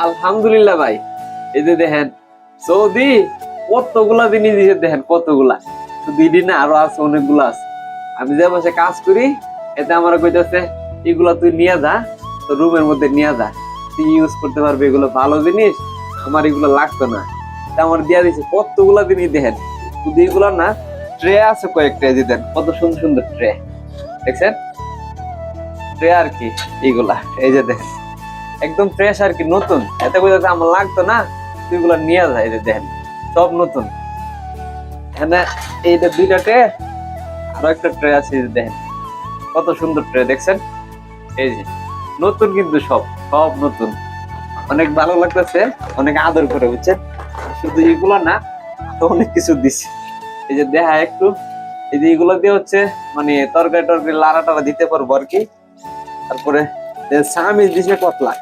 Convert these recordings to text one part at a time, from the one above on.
আলহামদুলিল্লাহ ভাই। এই যে দেখেন, সৌদি কতগুলা জিনিস দিয়েছে দেখেন, কতগুলা। শুধু ইডি না আরও আছে, অনেকগুলা আছে। আমি যে বসে কাজ করি, এতে আমার কইতেছে, এগুলা তুই নিয়ে যা তো রুমের মধ্যে নিয়ে যা। তুই ইউজ করতে পারবি এগুলো ভালো জিনিস, আমার এগুলো লাগতো না। আমার দিয়া দিছে কতগুলা জিনিস দেখেন। শুধু এগুলো না, ট্রে আছে কয়েকটা যে দেন কত সুন্দর সুন্দর ট্রে। দেখছেন? ট্রে আর কি এইগুলা এই যে দেখেন। একদম ফ্রেশ আর কি, নতুন। এতে বোঝাতে আমার লাগতো না তুই এগুলো নিয়ে যায় যে দেখেন, সব নতুন। এখানে এইটা দুইটা ট্রে আরও একটা ট্রে আছে দেখেন, কত সুন্দর ট্রে দেখছেন? এই যে, নতুন কিন্তু সব সব নতুন। অনেক ভালো লাগতেছে, অনেক আদর করে, বুঝছেন? শুধু এগুলো না তো অনেক কিছু দিছে। এই যে দেখা একটু, এই যে এগুলো দিয়ে হচ্ছে মানে তরকারি টরকারি লাড়া টাড়া দিতে পারব আর কি। তারপরে সামিজ দিছে কতলা?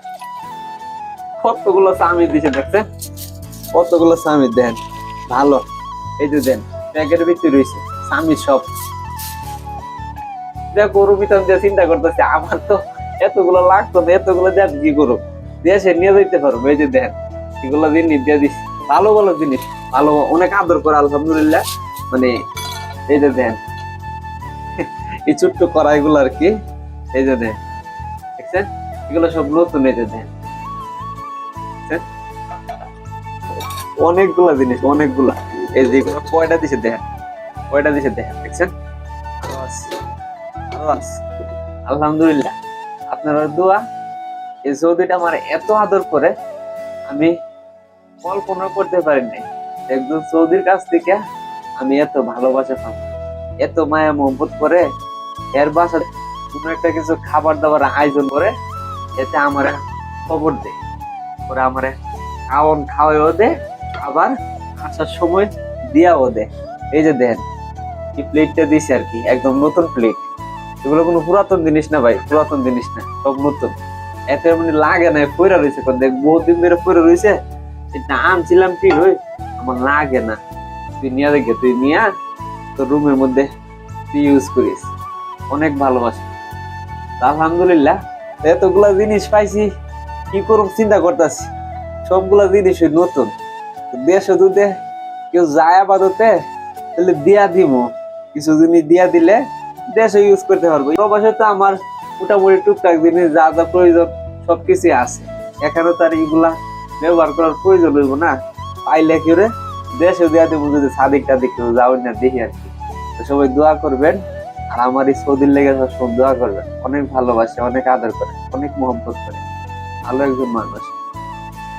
কতগুলো সামিজ দিছে দেখছেন? কতগুলো সামিজ দেন? ভালো। এই যে দেন, প্যাকেটের ভিতরে রয়েছে সামিজ সব। দেখো গরু ভিতর দিয়ে চিন্তা করতেছে, আমার তো এতগুলো লাগতো না, এতগুলো দেখ কি করো দেশে নিয়ে যেতে পারব, এই যে দেন, এগুলো জিনিস দিয়ে দিস। ভালো ভালো জিনিস, ভালো, অনেক আদর করে, আলহামদুলিল্লাহ। মানে এই যে দেন, এই ছোট্ট কড়াইগুলো আর কি, এই যে দেন, দেখছেন? এগুলো সব নতুন, এই যে দেন। অনেকগুলা জিনিস, অনেকগুলা। এই যে কয়টা দিছে দেখেন কয়টা দিছে দেখেন দেখছেন। আলহামদুলিল্লাহ। আপনারা দোয়া। এই সৌদিটা আমার এত আদর করে, আমি কল্পনা করতে পারি নাই। একজন সৌদির কাছ থেকে আমি এত ভালোবাসা পাবো। এত মায়া মোহব্বত করে এর বাসা কোনো একটা কিছু খাবার দাবার আয়োজন করে, এতে আমার খবর দে ওরা আমার খাওয়ান খাওয়াইও দে আবার আসার সময় দিয়াও দে। এই যে দেন, এই প্লেটটা দিছে আর কি, একদম নতুন প্লেট এগুলো কোনো পুরাতন জিনিস না ভাই, পুরাতন জিনিস না, সব নতুন। এতে মানে লাগে না পয়রা রয়েছে দেখ, বহুত দিন ধরে পয়রা রয়েছে এটা আনছিলাম ঠিক হই আমার লাগে না। তুই নিয়ে দেখে তুই নিয়ে, তোর রুমের মধ্যে তুই ইউজ করিস। অনেক ভালোবাসি। আলহামদুলিল্লাহ, এতগুলা জিনিস পাইছি, কি করব চিন্তা করতেছি। সবগুলা জিনিসই নতুন। দেশ দুধে, কেউ যায় আপাততে, তাহলে দিয়া দিব কিছু জিনিস দিয়া দিলে দেশে ইউজ করতে পারব। প্রবাসে তো আমার মোটামুটি টুকটাক জিনিস যা যা প্রয়োজন সব সবকিছু আছে। এখানে তার এগুলা ব্যবহার করার প্রয়োজন হইব না। পাইলে কি রে দেশে দেওয়া দেবো যদি সাদিক টাদিক কেউ যাও না, দেখি আর কি। তো সবাই দোয়া করবেন, আর আমার এই সৌদির লেগে সব দোয়া করবেন। অনেক ভালোবাসে, অনেক আদর করে, অনেক মহব্বত করে। ভালো একজন মানুষ।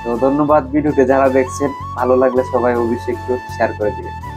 তো ধন্যবাদ ভিডিওকে যারা দেখছেন ভালো লাগলে সবাই অভিষেক একটু শেয়ার করে দিবেন।